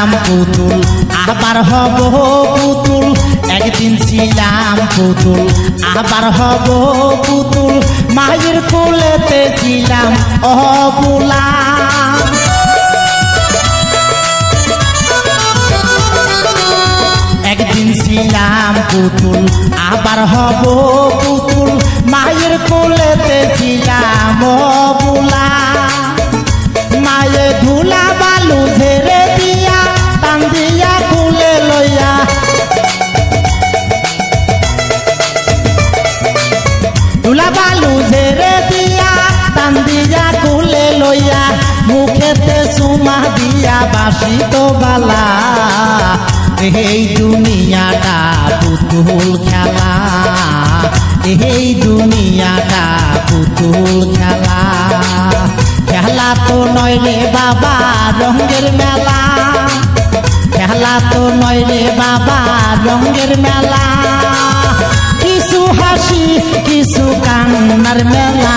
ছিলাম পুতুল, আবার হব পুতুল। একদিন ছিলাম পুতুল, আবার হব পুতুল। মায়ের কোলেতে ছিলাম অবুলা একদিন ছিলাম পুতুল, আবার হব পুতুল। মায়ের কোলেতে ছিলাম লইয়া মুখেতে সুমা দিয়া বাসি তো বালা। এই দুনিয়াটা পুতুল খেলা। এই দুনিয়াটা পুতুল খেলা। খেলা তো নয় রে বাবা, রঙের মেলা। খেলা তো নয় রে বাবা, রঙের মেলা। কিছু হাসি, কিছু কান্নার মেলা।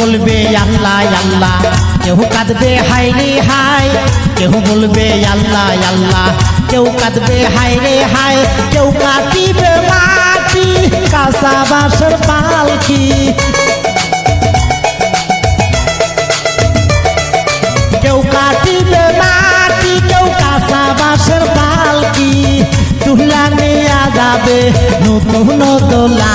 বলবে আল্লাহ আল্লাহ। কেউ কাঁদবে হাই রে হাই কেউ বলবে আল্লাহ আল্লাহ। কেউ কাঁদবে হাই রে হাই কেউ কাটিবে মাটি, কাঁচা বাসের পালকি। কেউ কাটিবে মাটি, কেউ কাঁচা বাসের পালকি। তুলা নিয়ে যাবে নতুন দোলা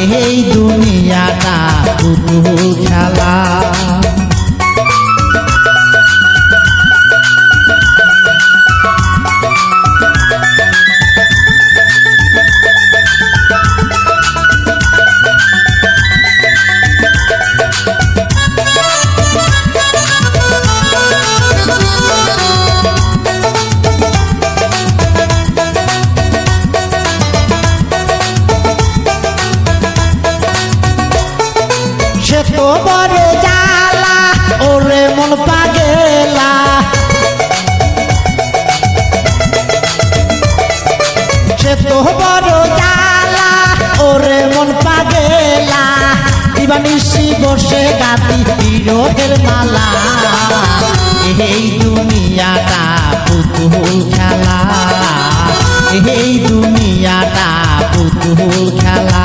এই দুনিয়াটা পুতুল খেলা। বড় জালা ওরে মন পাগেলা। বড় জালা ওরে মন পাগেলা। দিবানিশি বসে গাতি বিরোধের মালা। এই দুনিয়াটা পুতুল খেলা। এই দুনিয়াটা পুতুল খেলা।